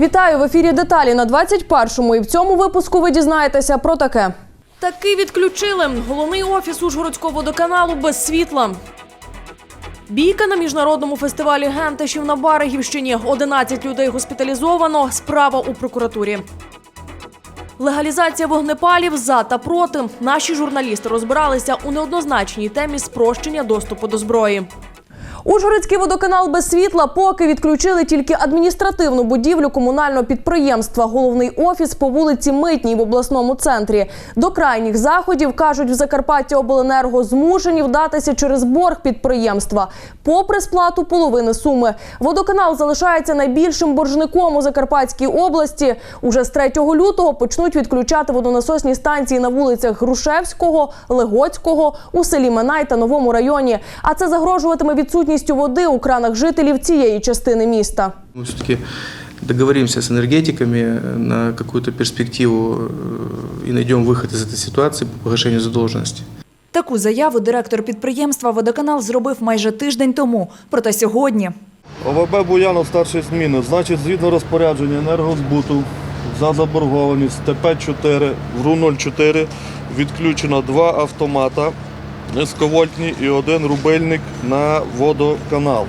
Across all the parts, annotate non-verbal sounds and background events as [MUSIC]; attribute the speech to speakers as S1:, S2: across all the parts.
S1: Вітаю в ефірі деталі на 21-му. І в цьому випуску ви дізнаєтеся про таке. Таки відключили головний офіс Ужгородського водоканалу без світла. Бійка на міжнародному фестивалі гентешів на Баригівщині. 11 людей госпіталізовано. Справа у прокуратурі. Легалізація вогнепалів за та проти. Наші журналісти розбиралися у неоднозначній темі спрощення доступу до зброї. Ужгородський водоканал без світла поки відключили тільки адміністративну будівлю комунального підприємства. Головний офіс по вулиці Митній в обласному центрі. До крайніх заходів кажуть в Закарпатті Обленерго змушені вдатися через борг підприємства. Попри сплату половини суми, водоканал залишається найбільшим боржником у Закарпатській області. Уже з 3 лютого почнуть відключати водонасосні станції на вулицях Грушевського, Легоцького, у селі Минай та Новому районі. А це загрожуватиме відсутністю води у кранах жителів цієї частини міста.
S2: Мы все-таки договоримся с энергетиками э, на какую-то перспективу э, и найдем выход из этой ситуации по погашению задолженности.
S3: Таку заяву директор підприємства «Водоканал» зробив майже тиждень тому. Проте сьогодні
S4: ОВБ Буянов старшої зміни. Значить, згідно розпорядження енергозбуту за заборгованість ТП-4 в РУ-04 відключено два автомата низьковольтні і один рубильник на водоканал.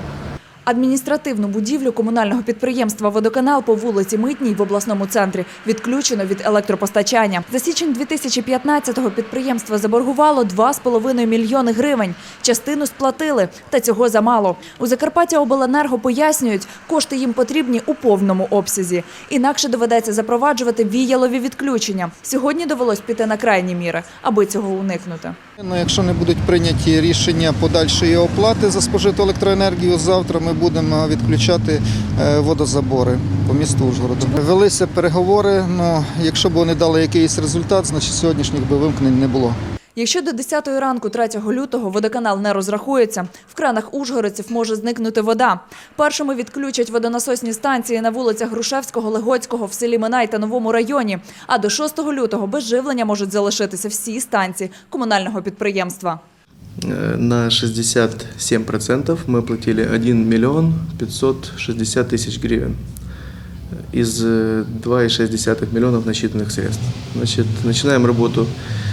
S3: Адміністративну будівлю комунального підприємства «Водоканал» по вулиці Митній в обласному центрі відключено від електропостачання. За січень 2015-го підприємство заборгувало 2,5 мільйони гривень. Частину сплатили, та цього замало. У Закарпаття Обленерго пояснюють, кошти їм потрібні у повному обсязі. Інакше доведеться запроваджувати віялові відключення. Сьогодні довелось піти на крайні міри, аби цього уникнути.
S5: Ну, якщо не будуть прийняті рішення подальшої оплати за спожиту електроенергію, завтра ми будемо відключати е, водозабори по місту Ужгороду. Велися переговори. Ну якщо б вони дали якийсь результат, значить сьогоднішніх би вимкнень не було.
S3: Якщо до 10 ранку 3 лютого водоканал не розрахується, в кранах ужгородців може зникнути вода. Першими відключать водонасосні станції на вулицях Грушевського, Легоцького, в селі Минай та Новому районі. А до 6 лютого без живлення можуть залишитися всі станції комунального підприємства.
S2: Э, На 67% мы платили 1 миллион 560 тысяч гривен из э, 2,6 миллионов насчитанных средств. Значит, начинаем работу э,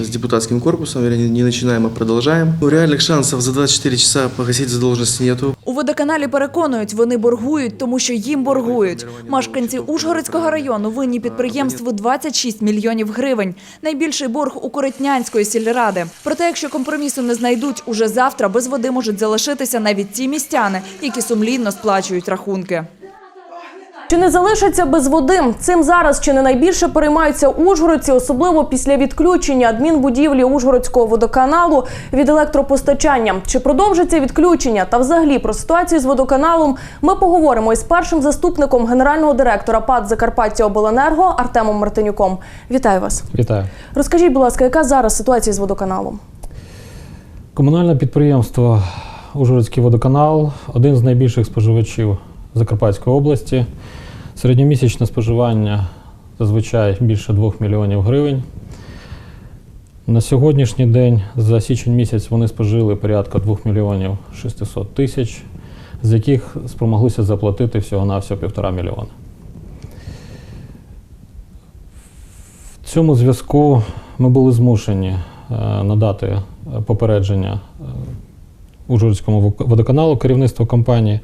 S2: с депутатским корпусом, вернее, не начинаем, а продолжаем. Ну, Реальных шансов за 24 часа погасить задолженность нету.
S3: У водоканалі переконують, вони боргують, тому що їм боргують. Мешканці Ужгородського району винні підприємству 26 мільйонів гривень. Найбільший борг у Коротнянської сільради. Проте, якщо компромісу не знайдуть, уже завтра без води можуть залишитися навіть ті містяни, які сумлінно сплачують рахунки.
S1: Чи не залишаться без води? Цим зараз чи не найбільше переймаються ужгородці, особливо після відключення адмінбудівлі Ужгородського водоканалу від електропостачання. Чи продовжиться відключення та взагалі про ситуацію з водоканалом ми поговоримо із першим заступником генерального директора ПАД Закарпаття Обленерго Артемом Мартинюком. Вітаю вас.
S6: Вітаю.
S1: Розкажіть, будь ласка, яка зараз ситуація з водоканалом?
S6: Комунальне підприємство Ужгородський водоканал один з найбільших споживачів Закарпатської області. Середньомісячне споживання зазвичай більше 2 мільйонів гривень. На сьогоднішній день за січень місяць вони спожили порядка 2 мільйонів 600 тисяч, з яких спромоглися заплатити всього-навсього півтора мільйона. В цьому зв'язку ми були змушені е, надати попередження е, Ужгородському водоканалу, керівництву компанії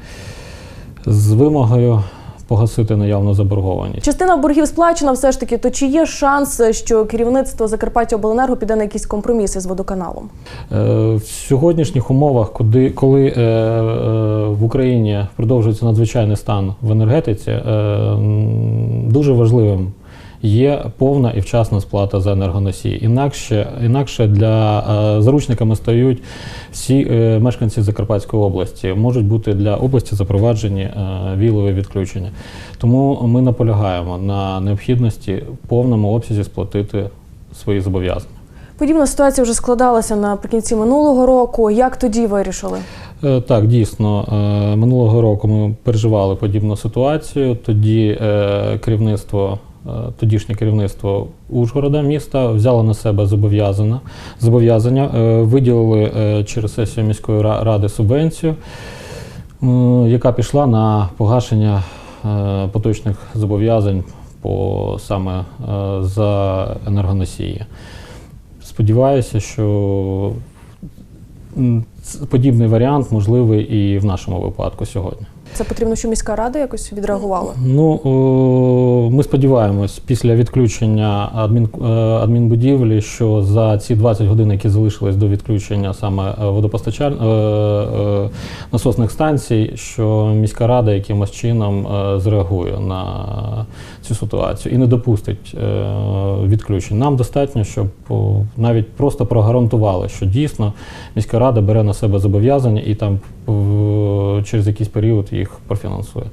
S6: з вимогою погасити наявну заборгованість.
S1: Частина боргів сплачена, все ж таки. То чи є шанс, що керівництво Закарпаття Обленерго піде на якісь компроміси з водоканалом?
S6: Е, В сьогоднішніх умовах, куди, коли е, е, в Україні продовжується надзвичайний стан в енергетиці, е, дуже важливим є повна і вчасна сплата за енергоносії. Інакше, інакше для е, заручниками стають всі е, мешканці Закарпатської області. Можуть бути для області запроваджені е, вілові відключення. Тому ми наполягаємо на необхідності в повному обсязі сплатити свої зобов'язання.
S1: Подібна ситуація вже складалася наприкінці минулого року. Як тоді вирішили?
S6: Так, дійсно, минулого року ми переживали подібну ситуацію. Тоді керівництво, тодішнє керівництво Ужгорода міста взяло на себе зобов'язання, зобов'язання е, виділили е, через сесію міської ради субвенцію, е, яка пішла на погашення е, поточних зобов'язань по саме е, за енергоносії. Сподіваюся, що подібний варіант можливий і в нашому випадку сьогодні.
S1: Це потрібно, щоб міська рада якось відреагувала.
S6: Ну, о, ми сподіваємось, після відключення адмін, е, адмінбудівлі, що за ці 20 годин, які залишились до відключення саме водопостачаль... е, е, насосних станцій, що міська рада якимось чином е, зреагує на цю ситуацію і не допустить е, відключень. Нам достатньо, щоб навіть просто прогарантували, що дійсно міська рада бере на себе зобов'язання і там в- через якийсь період їх профінансує.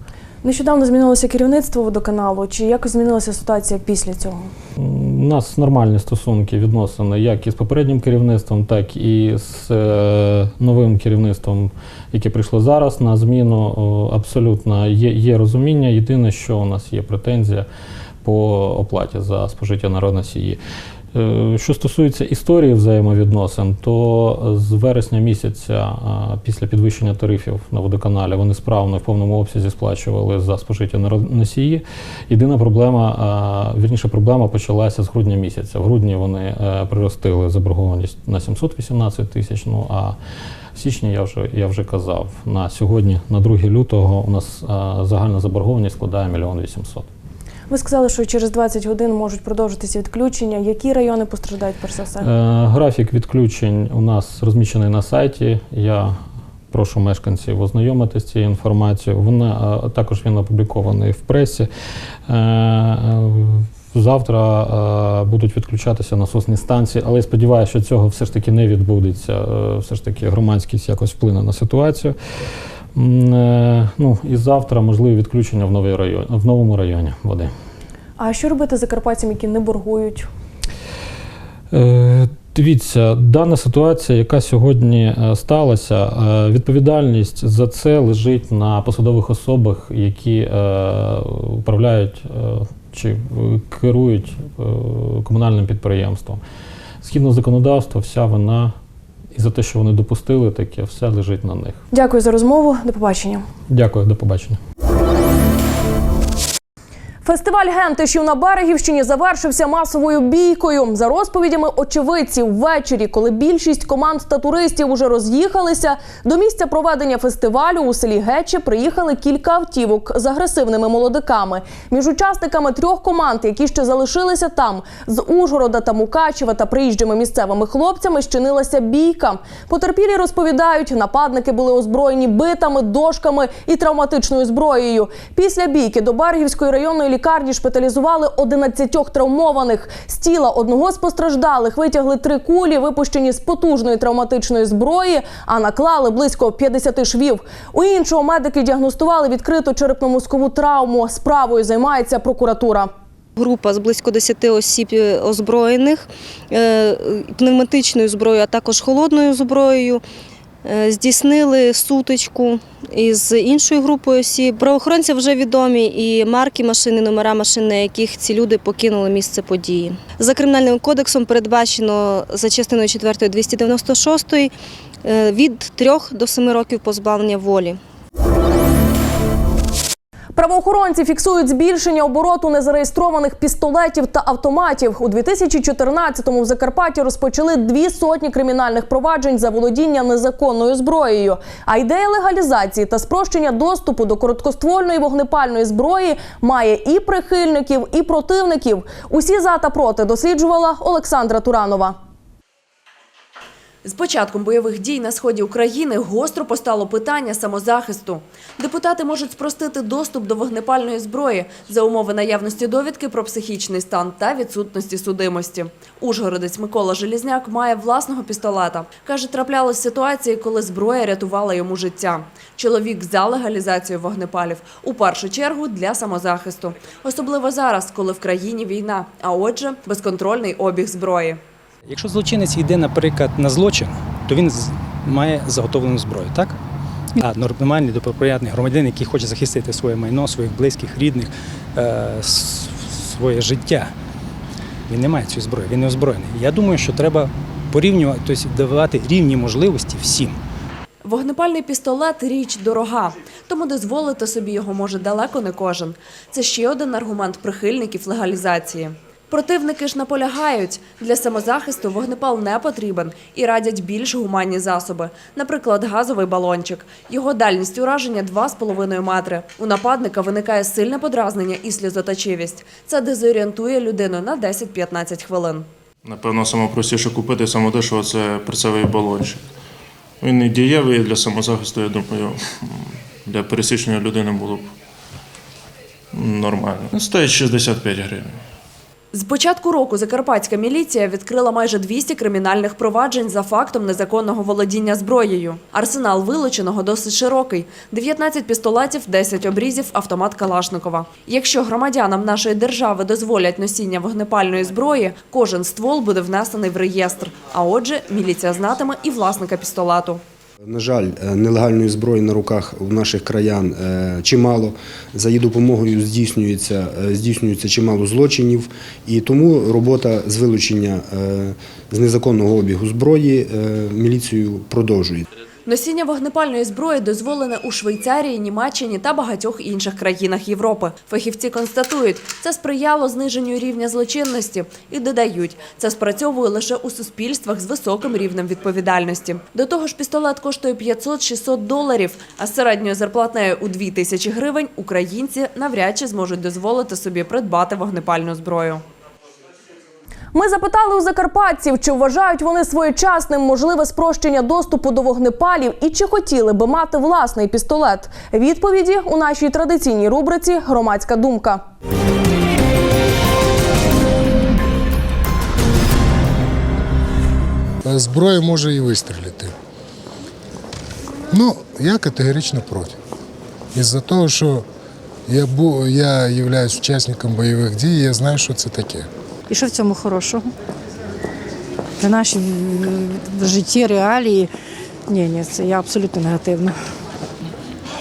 S1: Нещодавно змінилося керівництво водоканалу. Чи якось змінилася ситуація після цього?
S6: У нас нормальні стосунки відносини як із попереднім керівництвом, так і з е, новим керівництвом, яке прийшло зараз на зміну. Абсолютно є, є розуміння. Єдине, що у нас є претензія по оплаті за спожиття енергоносії. Е, Що стосується історії взаємовідносин, то з вересня місяця після підвищення тарифів на водоканалі вони справно в повному обсязі сплачували за спожиття енергоносії. Єдина проблема, вірніше, проблема почалася з грудня місяця. В грудні вони е, приростили заборгованість на 718 тисяч. Ну а січні я вже я вже казав. На сьогодні, на 2 лютого, у нас загальна заборгованість складає мільйон 800.
S1: Ви сказали, що через 20 годин можуть продовжитися відключення. Які райони постраждають перш за все?
S6: Е, Графік відключень у нас розміщений на сайті. Я прошу мешканців ознайомитися з цією інформацією. Вона е, також він опублікований в пресі. Е, Завтра е, будуть відключатися насосні станції, але я сподіваюся, що цього все ж таки не відбудеться. Е, Все ж таки громадськість якось вплине на ситуацію. Е, Ну і завтра можливі відключення в, новий район, в новому районі води.
S1: А що робити закарпатцям, які не боргують?
S6: Е, Дивіться, дана ситуація, яка сьогодні е, сталася, е, відповідальність за це лежить на посадових особах, які управляють чи керують комунальним підприємством. Згідно законодавства, вся вина і за те, що вони допустили таке, все лежить на них.
S1: Дякую за розмову. До побачення.
S6: Дякую, до побачення.
S1: Фестиваль гентишів на Берегівщині завершився масовою бійкою. За розповідями очевидців, ввечері, коли більшість команд та туристів уже роз'їхалися, до місця проведення фестивалю у селі Гече приїхали кілька автівок з агресивними молодиками. Між учасниками трьох команд, які ще залишилися там, з Ужгорода та Мукачева та приїжджими місцевими хлопцями щинилася бійка. Потерпілі розповідають, нападники були озброєні битами, дошками і травматичною зброєю. Після бійки до Бергівської районної лікарні шпиталізували 11 травмованих. З тіла одного з постраждалих витягли три кулі, випущені з потужної травматичної зброї, а наклали близько 50 швів. У іншого медики діагностували відкриту черепно-мозкову травму. Справою займається прокуратура.
S7: Група з близько 10 осіб е, озброєних е, пневматичною зброєю, а також холодною зброєю. Е, Здійснили сутичку із іншою групою осіб. Правоохоронцям вже відомі і марки машини, номера машин, на яких ці люди покинули місце події. За кримінальним кодексом передбачено за частиною 4 296 е, від 3 до 7 років позбавлення волі.
S1: Правоохоронці фіксують збільшення обороту незареєстрованих пістолетів та автоматів. У 2014-му в Закарпатті розпочали дві сотні кримінальних проваджень за володіння незаконною зброєю. А ідея легалізації та спрощення доступу до короткоствольної вогнепальної зброї має і прихильників, і противників. Усі за та проти досліджувала Олександра Туранова.
S8: З початком бойових дій на сході України гостро постало питання самозахисту. Депутати можуть спростити доступ до вогнепальної зброї за умови наявності довідки про психічний стан та відсутності судимості. Ужгородець Микола Желізняк має власного пістолета. Каже, траплялись ситуації, коли зброя рятувала йому життя. Чоловік за легалізацію вогнепалів у першу чергу для самозахисту, особливо зараз, коли в країні війна, а отже, безконтрольний обіг зброї.
S9: Якщо злочинець йде, наприклад, на злочин, то він має заготовлену зброю, так? А нормальний добропорядний громадянин, який хоче захистити своє майно, своїх близьких, рідних, е, своє життя, він не має цієї зброї, він не озброєний. Я думаю, що треба порівнювати, тобто давати рівні можливості всім.
S8: Вогнепальний пістолет річ дорога. тому дозволити собі його може далеко не кожен. Це ще один аргумент прихильників легалізації. Противники ж наполягають, для самозахисту вогнепал не потрібен і радять більш гуманні засоби, наприклад, газовий балончик. Його дальність ураження 2,5 метри. У нападника виникає сильне подразнення і сльозоточивість. Це дезорієнтує людину на 10-15 хвилин.
S10: Напевно, найпростіше купити саме дешево це перцевий балончик. Він і дієвий для самозахисту, я думаю, для пересічної людини було б нормально. Ну, Стоїть 65 гривень.
S8: З початку року закарпатська міліція відкрила майже 200 кримінальних проваджень за фактом незаконного володіння зброєю. Арсенал вилученого досить широкий: 19 пістолетів, 10 обрізів, автомат Калашникова. Якщо громадянам нашої держави дозволять носіння вогнепальної зброї, кожен ствол буде внесений в реєстр. А отже, міліція знатиме і власника пістолету.
S11: На жаль, е, нелегальної зброї на руках в наших краян е, чимало. За її допомогою здійснюється, е, здійснюється чимало злочинів, і тому робота з вилучення з незаконного обігу зброї міліцією продовжує.
S8: Носіння вогнепальної зброї дозволене у Швейцарії, Німеччині та багатьох інших країнах Європи. Фахівці констатують, це сприяло зниженню рівня злочинності і додають, це спрацьовує лише у суспільствах з високим рівнем відповідальності. До того ж, пістолет коштує 500-600 доларів, а середньою зарплатнею у 2 тисячі гривень українці навряд чи зможуть дозволити собі придбати вогнепальну зброю.
S1: Ми запитали у закарпатців, чи вважають вони своєчасним можливе спрощення доступу до вогнепалів і чи хотіли би мати власний пістолет. Відповіді у нашій традиційній рубриці Громадська думка.
S12: зброя може і вистрілити. Ну, я категорично проти. Із-за того, що я, бу, я являюсь учасником бойових дій, я знаю, що це таке.
S13: І що в цьому хорошого? Для нашій в житті реалії. Ні, ні, це я абсолютно негативно.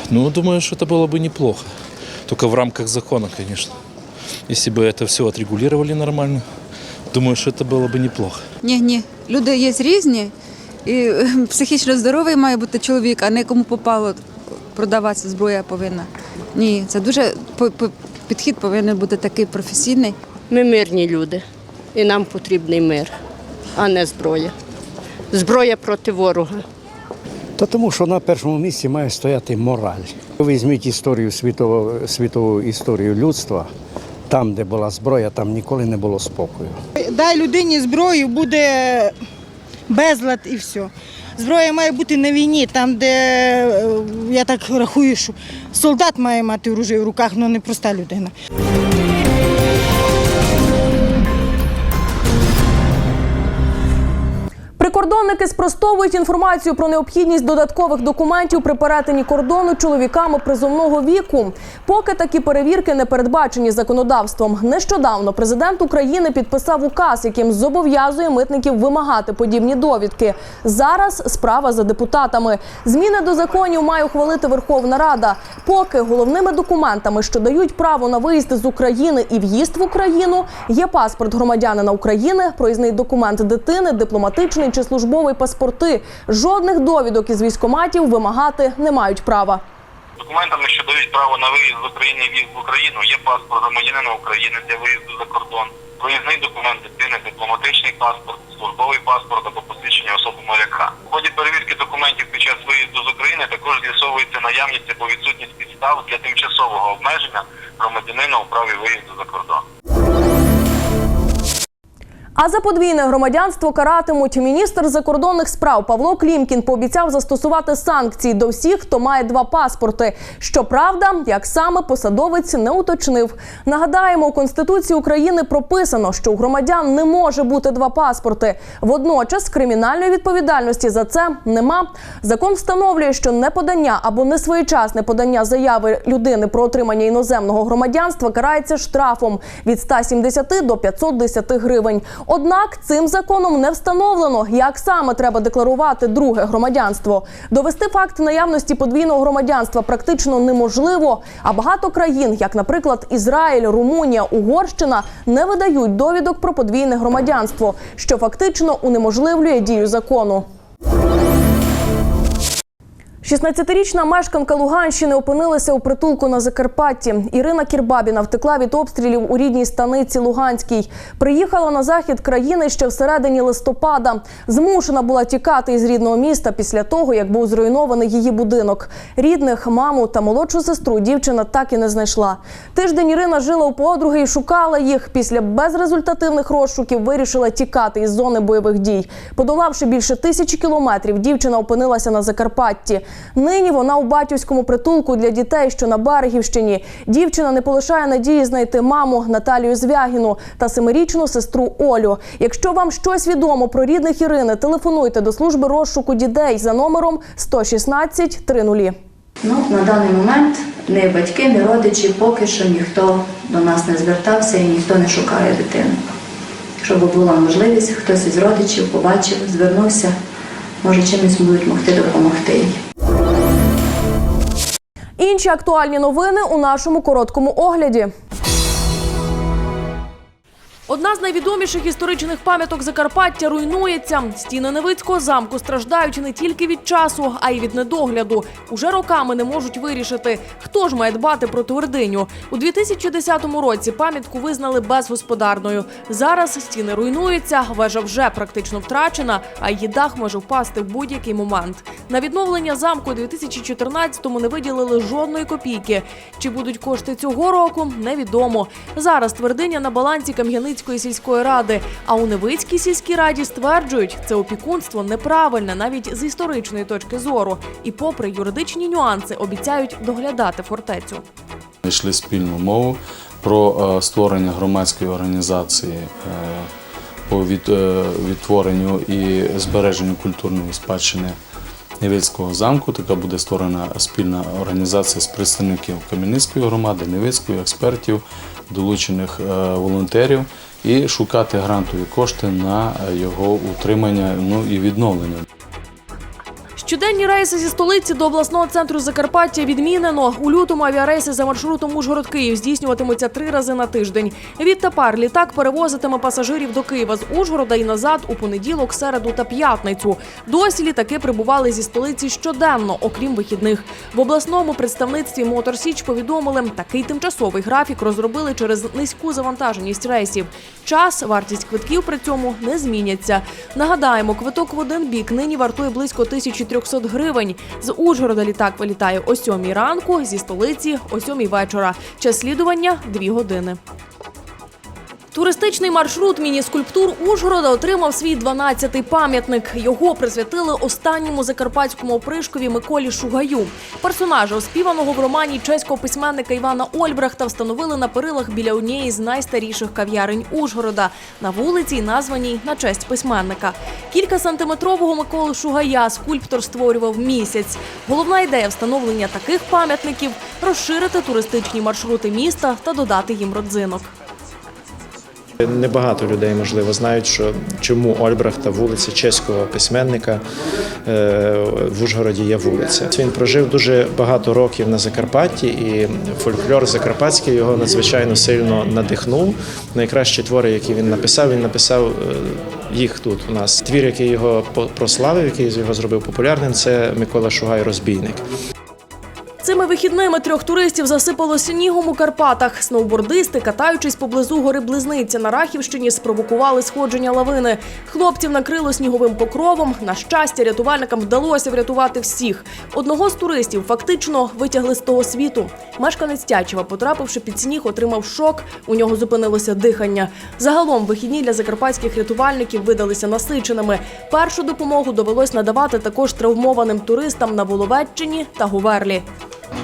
S14: Ну, думаю, что это было бы неплохо. Только в рамках закона, конечно. Если бы это все отрегулировали нормально, думаю, что это было бы неплохо.
S15: Ні, ні. Люди є різні, і е, психічно здоровий має бути чоловік, а не кому попало продаватися зброя повинна. Ні, це дуже по- по- підхід повинен бути такий професійний.
S7: Ми мирні люди, і нам потрібний мир, а не зброя. Зброя проти ворога.
S12: Та тому, що на першому місці має стояти мораль. Візьміть історію світову, світову історію людства. Там, де була зброя, там ніколи не було спокою.
S13: Дай людині зброю, буде безлад і все. Зброя має бути на війні, там, де е, я так рахую, що солдат має мати оружие в руках, але не проста людина.
S1: Прикордонники спростовують інформацію про необхідність додаткових документів при перетині кордону чоловіками призовного віку. Поки такі перевірки не передбачені законодавством. Нещодавно президент України підписав указ, яким зобов'язує митників вимагати подібні довідки. Зараз справа за депутатами. Зміни до законів має ухвалити Верховна Рада. Поки головними документами, що дають право на виїзд з України і в'їзд в Україну, є паспорт громадянина України, проїзний документ дитини, дипломатичний чи службовий паспорти. Жодних довідок із військоматів вимагати не мають права.
S10: Документами, що дають право на виїзд з України в'їзд в Україну, є паспорт громадянина України для виїзду за кордон, проїзний документ дитини, дипломатичний паспорт, службовий паспорт або посвідчення особи моряка. В ході перевірки документів під час виїзду з України також з'ясовується наявність або відсутність підстав для тимчасового обмеження громадянина у праві виїзду за кордон.
S1: А за подвійне громадянство каратимуть міністр закордонних справ Павло Клімкін пообіцяв застосувати санкції до всіх, хто має два паспорти. Щоправда, як саме посадовець не уточнив. Нагадаємо, у конституції України прописано, що у громадян не може бути два паспорти. Водночас кримінальної відповідальності за це нема. Закон встановлює, що неподання або несвоєчасне подання заяви людини про отримання іноземного громадянства карається штрафом від 170 до 510 гривень. Однак цим законом не встановлено, як саме треба декларувати друге громадянство. Довести факт наявності подвійного громадянства практично неможливо. А багато країн, як, наприклад, Ізраїль, Румунія, Угорщина, не видають довідок про подвійне громадянство, що фактично унеможливлює дію закону. 16-річна мешканка Луганщини опинилася у притулку на Закарпатті. Ірина Кірбабіна втекла від обстрілів у рідній станиці Луганській. Приїхала на захід країни ще всередині листопада. Змушена була тікати із рідного міста після того, як був зруйнований її будинок. Рідних, маму та молодшу сестру дівчина так і не знайшла. Тиждень Ірина жила у подруги і шукала їх. Після безрезультативних розшуків вирішила тікати із зони бойових дій. Подолавши більше тисячі кілометрів, дівчина опинилася на Закарпатті. Нині вона у батьківському притулку для дітей, що на Берегівщині. Дівчина не полишає надії знайти маму Наталію Звягіну та семирічну сестру Олю. Якщо вам щось відомо про рідних Ірини, телефонуйте до служби розшуку дітей за номером 116 30.
S16: Ну, на даний момент ні батьки, ні родичі поки що ніхто до нас не звертався і ніхто не шукає дитину. Щоб була можливість, хтось із родичів побачив, звернувся, може чимось будуть могти допомогти їй.
S1: Інші актуальні новини у нашому короткому огляді. Одна з найвідоміших історичних пам'яток Закарпаття руйнується. Стіни Невицького замку страждають не тільки від часу, а й від недогляду. Уже роками не можуть вирішити, хто ж має дбати про твердиню. У 2010 році пам'ятку визнали безгосподарною. Зараз стіни руйнуються, вежа вже практично втрачена, а її дах може впасти в будь-який момент. На відновлення замку у 2014-му не виділили жодної копійки. Чи будуть кошти цього року, невідомо. Зараз твердиня на балансі Кам'яницької сільської ради. А у Невицькій сільській раді стверджують, це опікунство неправильне навіть з історичної точки зору. І, попри юридичні нюанси, обіцяють доглядати фортецю.
S17: Знайшли спільну мову про е, створення громадської організації е, по е, відтворенню і збереженню культурної спадщини Невицького замку. Така буде створена спільна організація з представників Кам'яницької громади, Невицької, експертів, долучених волонтерів і шукати грантові кошти на його утримання ну, і відновлення.
S1: Щоденні рейси зі столиці до обласного центру Закарпаття відмінено. У лютому авіарейси за маршрутом Ужгород-Київ здійснюватимуться три рази на тиждень. Відтепер літак перевозитиме пасажирів до Києва з Ужгорода і назад у понеділок, середу та п'ятницю. Досі літаки прибували зі столиці щоденно, окрім вихідних. В обласному представництві Мотор Січ повідомили, такий тимчасовий графік розробили через низьку завантаженість рейсів. Час, вартість квитків при цьому не зміняться. Нагадаємо, квиток в один бік нині вартує близько 1300 гривень. З Ужгорода літак вилітає о 7 ранку, зі столиці о 7 вечора. Час слідування 2 години. Туристичний маршрут міні-скульптур Ужгорода отримав свій 12-й пам'ятник. Його присвятили останньому закарпатському опришкові Миколі Шугаю. Персонажа, оспіваного в романі чеського письменника Івана Ольбрахта, встановили на перилах біля однієї з найстаріших кав'ярень Ужгорода на вулиці, названій на честь письменника. Кілька сантиметрового Миколи Шугая скульптор створював місяць. Головна ідея встановлення таких пам'ятників розширити туристичні маршрути міста та додати їм родзинок.
S18: Небагато людей, можливо, знають, що чому Ольбрахта, вулиця чеського письменника е, в Ужгороді є вулиця. Він прожив дуже багато років на Закарпатті, і фольклор закарпатський його надзвичайно сильно надихнув. Найкращі твори, які він написав, він написав е, їх тут. У нас твір, який його прославив, який його зробив популярним, це Микола Шугай Розбійник.
S1: Цими вихідними трьох туристів засипало снігом у Карпатах. Сноубордисти, катаючись поблизу гори Близниця на Рахівщині, спровокували сходження лавини. Хлопців накрило сніговим покровом. На щастя, рятувальникам вдалося врятувати всіх. Одного з туристів фактично витягли з того світу. Мешканець Тячева, потрапивши під сніг, отримав шок. У нього зупинилося дихання. Загалом вихідні для закарпатських рятувальників видалися насиченими. Першу допомогу довелось надавати також травмованим туристам на Воловеччині та Гуверлі.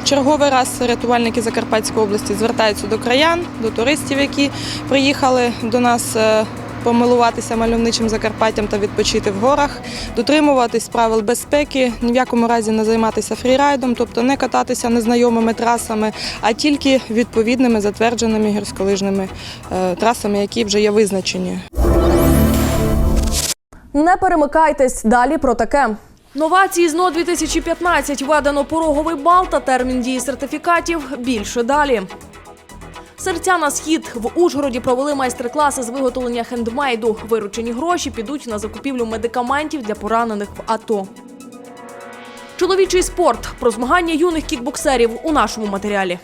S19: Черговий раз рятувальники Закарпатської області звертаються до краян, до туристів, які приїхали до нас е, помилуватися мальовничим Закарпаттям та відпочити в горах, дотримуватись правил безпеки, ні в якому разі не займатися фрірайдом, тобто не кататися незнайомими трасами, а тільки відповідними затвердженими гірськолижними е, трасами, які вже є визначені.
S1: Не перемикайтесь далі про таке. Новації ЗНО 2015 введено пороговий бал та термін дії сертифікатів. Більше далі. Серця на схід в Ужгороді провели майстер-класи з виготовлення хендмейду. Виручені гроші підуть на закупівлю медикаментів для поранених в АТО. Чоловічий спорт про змагання юних кікбоксерів у нашому матеріалі.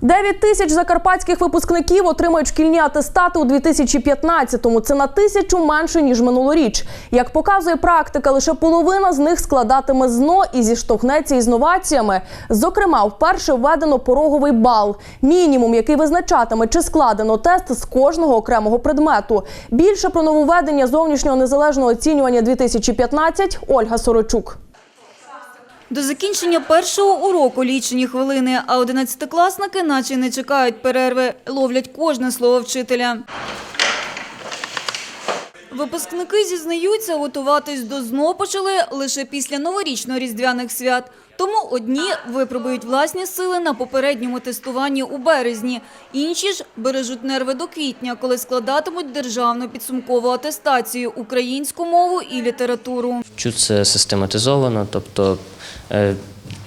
S1: 9 тисяч закарпатських випускників отримають шкільні атестати у 2015-му. Це на тисячу менше ніж минулоріч. Як показує практика, лише половина з них складатиме ЗНО і зіштовхнеться із новаціями. Зокрема, вперше введено пороговий бал мінімум, який визначатиме, чи складено тест з кожного окремого предмету. Більше про нововведення зовнішнього незалежного оцінювання 2015 Ольга Сорочук.
S20: До закінчення першого уроку лічені хвилини, а одинадцятикласники наче не чекають перерви, ловлять кожне слово вчителя. Випускники зізнаються, готуватись до ЗНО почали лише після новорічно-різдвяних свят. Тому одні випробують власні сили на попередньому тестуванні у березні, інші ж бережуть нерви до квітня, коли складатимуть державну підсумкову атестацію українську мову і літературу.
S21: Вчу це систематизовано, тобто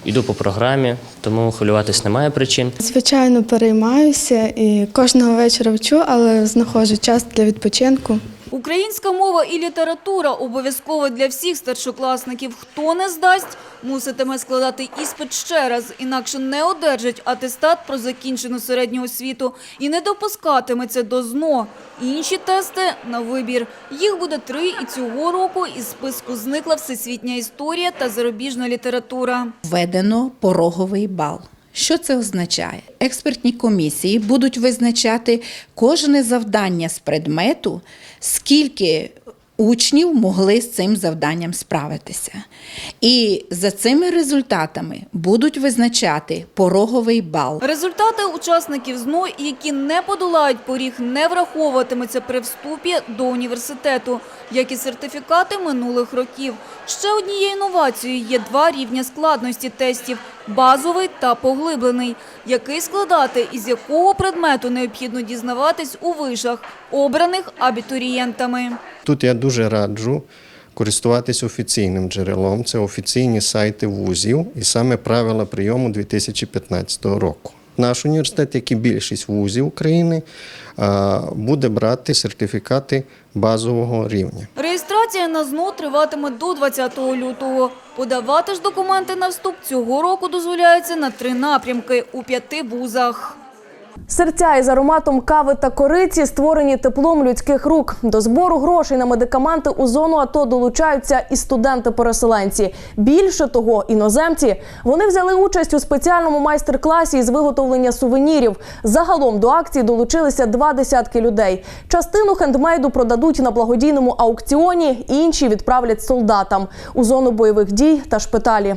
S21: йду по програмі, тому хвилюватись немає причин.
S22: Звичайно, переймаюся і кожного вечора вчу, але знаходжу час для відпочинку.
S20: Українська мова і література обов'язково для всіх старшокласників. Хто не здасть, муситиме складати іспит ще раз, інакше не одержать атестат про закінчену середню освіту і не допускатиметься до ЗНО. Інші тести на вибір. Їх буде три і цього року із списку зникла всесвітня історія та зарубіжна література.
S23: Введено пороговий бал. Що це означає? Експертні комісії будуть визначати кожне завдання з предмету, скільки учнів могли з цим завданням справитися. І за цими результатами будуть визначати пороговий бал.
S20: Результати учасників ЗНО, які не подолають поріг, не враховуватимуться при вступі до університету, як і сертифікати минулих років. Ще однією новацією є два рівня складності тестів – базовий та поглиблений. Який складати і з якого предмету необхідно дізнаватись у вишах, обраних абітурієнтами.
S24: Тут я дуже раджу користуватись офіційним джерелом. Це офіційні сайти вузів і саме правила прийому 2015 року. Наш університет, як і більшість вузів України, буде брати сертифікати базового рівня.
S20: Реєстрація на ЗНО триватиме до 20 лютого. Подавати ж документи на вступ цього року дозволяється на три напрямки у п'яти вузах.
S1: Серця із ароматом кави та кориці створені теплом людських рук. До збору грошей на медикаменти у зону АТО долучаються і студенти-переселенці. Більше того, іноземці вони взяли участь у спеціальному майстер-класі із виготовлення сувенірів. Загалом до акції долучилися два десятки людей. Частину хендмейду продадуть на благодійному аукціоні, інші відправлять солдатам у зону бойових дій та шпиталі.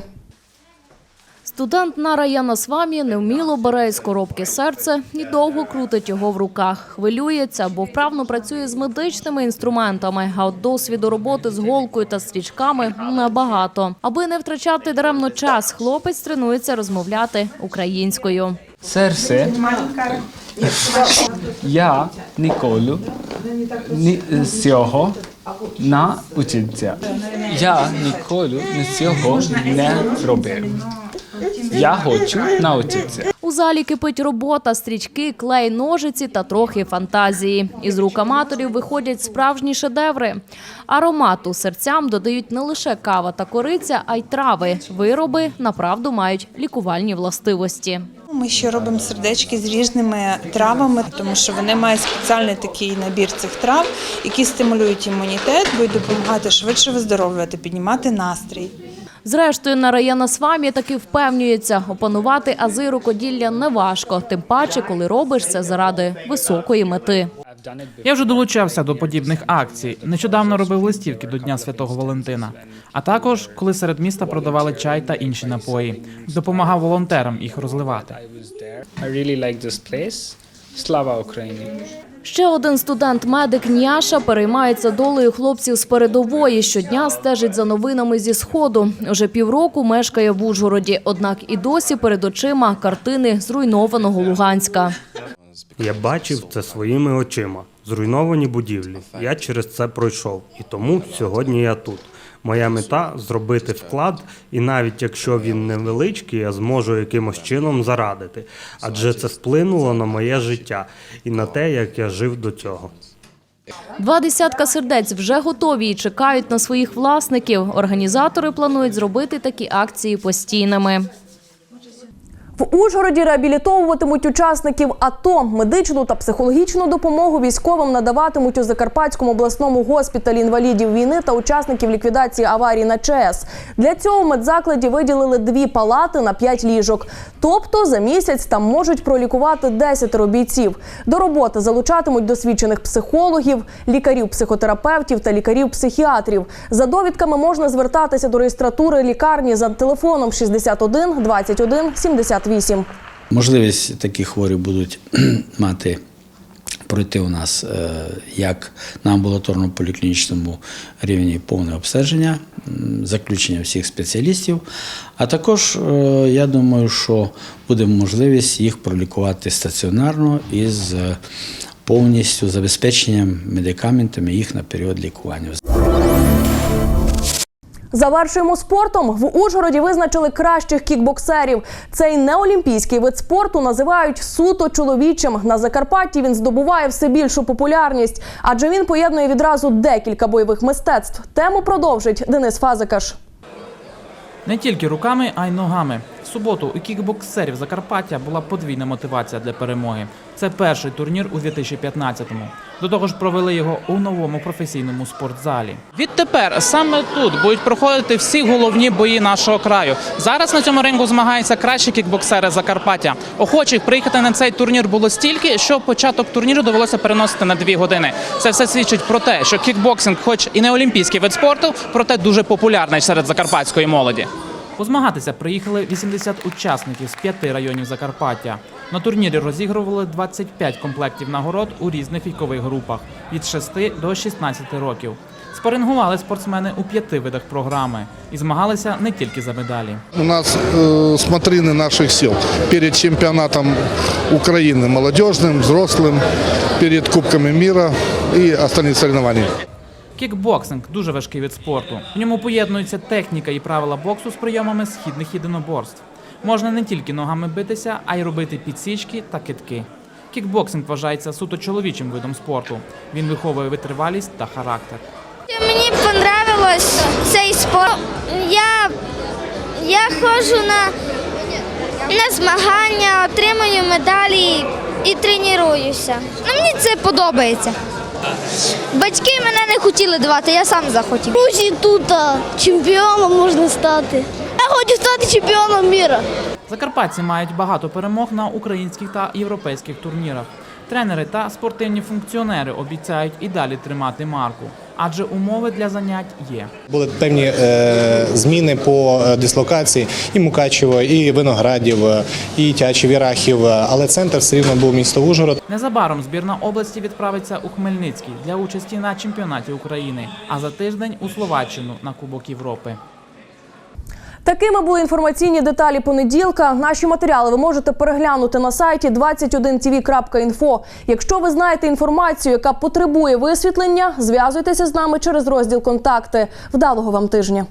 S25: Студент Нара Янасвамі невміло бере із коробки серце і довго крутить його в руках. Хвилюється, бо вправно працює з медичними інструментами, а от досвіду роботи з голкою та стрічками небагато. Аби не втрачати даремно час, хлопець тренується розмовляти українською.
S26: Серце. Я ніколи ні з цього не учився. Я ніколи цього не робив. Я хочу навчитися.
S25: У залі кипить робота, стрічки, клей, ножиці та трохи фантазії. Із рук аматорів виходять справжні шедеври. Аромату серцям додають не лише кава та кориця, а й трави. Вироби направду мають лікувальні властивості.
S27: Ми ще робимо сердечки з різними травами, тому що вони мають спеціальний такий набір цих трав, які стимулюють імунітет, будуть допомагати швидше виздоровлювати, піднімати настрій.
S25: Зрештою, на Раяна Свамі таки впевнюється, опанувати ази рукоділля неважко, тим паче, коли робиш це заради високої мети.
S28: Я вже долучався до подібних акцій. Нещодавно робив листівки до Дня Святого Валентина. А також, коли серед міста продавали чай та інші напої, допомагав волонтерам їх розливати.
S26: Слава Україні!
S25: Ще один студент-медик Няша переймається долею хлопців з передової. Щодня стежить за новинами зі сходу. Уже півроку мешкає в Ужгороді. Однак і досі перед очима картини зруйнованого Луганська.
S29: Я бачив це своїми очима. Зруйновані будівлі. Я через це пройшов. І тому сьогодні я тут. Моя мета зробити вклад, і навіть якщо він невеличкий, я зможу якимось чином зарадити. Адже це вплинуло на моє життя і на те, як я жив до цього.
S25: Два десятка сердець вже готові і чекають на своїх власників. Організатори планують зробити такі акції постійними.
S1: Ужгороді реабілітовуватимуть учасників АТО. Медичну та психологічну допомогу військовим надаватимуть у Закарпатському обласному госпіталі інвалідів війни та учасників ліквідації аварії на ЧАЕС. Для цього медзакладі виділили дві палати на п'ять ліжок. Тобто за місяць там можуть пролікувати 10 бійців. До роботи залучатимуть досвідчених психологів, лікарів-психотерапевтів та лікарів-психіатрів. За довідками можна звертатися до реєстратури лікарні за телефоном 61 21 78.
S30: Можливість такі хворі будуть [CLEARS THROAT] мати пройти у нас е, як на амбулаторному поліклінічному рівні повне обстеження, заключення всіх спеціалістів. А також е, я думаю, що буде можливість їх пролікувати стаціонарно із е, повністю забезпеченням медикаментами їх на період лікування.
S1: Завершуємо спортом. В Ужгороді визначили кращих кікбоксерів. Цей неолімпійський вид спорту називають суто чоловічим. На Закарпатті він здобуває все більшу популярність, адже він поєднує відразу декілька бойових мистецтв. Тему продовжить Денис Фазикаш.
S28: Не тільки руками, а й ногами. Суботу у кікбоксерів Закарпаття була подвійна мотивація для перемоги. Це перший турнір у 2015-му. До того ж, провели його у новому професійному спортзалі. Відтепер саме тут будуть проходити всі головні бої нашого краю. Зараз на цьому рингу змагаються кращі кікбоксери Закарпаття. Охочих приїхати на цей турнір було стільки, що початок турніру довелося переносити на дві години. Це все свідчить про те, що кікбоксинг, хоч і не олімпійський вид спорту, проте дуже популярний серед закарпатської молоді. Позмагатися приїхали 80 учасників з п'яти районів Закарпаття. На турнірі розігрували 25 комплектів нагород у різних вікових групах від 6 до 16 років. Спарингували спортсмени у п'яти видах програми і змагалися не тільки за медалі.
S31: У нас э, смотрины наших сил перед чемпионатом Украины молодежным, взрослым, перед Кубками мира и остальные соревнования.
S28: Кікбоксинг дуже важкий вид спорту. В ньому поєднуються техніка і правила боксу з прийомами східних єдиноборств. Можна не тільки ногами битися, а й робити підсічки та китки. Кікбоксинг вважається суто чоловічим видом спорту. Він виховує витривалість та характер.
S32: Мені понравилось цей спорт. Я, я ходжу на, на змагання, отримую медалі і тренуюся. Ну, мені це подобається. Батьки мене не хотіли давати, я сам захотів. Друзі, тут чемпіоном можна стати. Я хочу стати чемпіоном міра.
S28: Закарпатці мають багато перемог на українських та європейських турнірах. Тренери та спортивні функціонери обіцяють і далі тримати марку, адже умови для занять є.
S33: Були певні е, зміни по е, дислокації і Мукачево, і Виноградів, е, і Тячів, і Рахів, е, але центр все рівно був місто Ужгород.
S28: Незабаром збірна області відправиться у Хмельницький для участі на чемпіонаті України, а за тиждень у Словаччину на Кубок Європи.
S1: Такими були інформаційні деталі понеділка. Наші матеріали ви можете переглянути на сайті 21tv.info. Якщо ви знаєте інформацію, яка потребує висвітлення, зв'язуйтеся з нами через розділ Контакти. Вдалого вам тижня.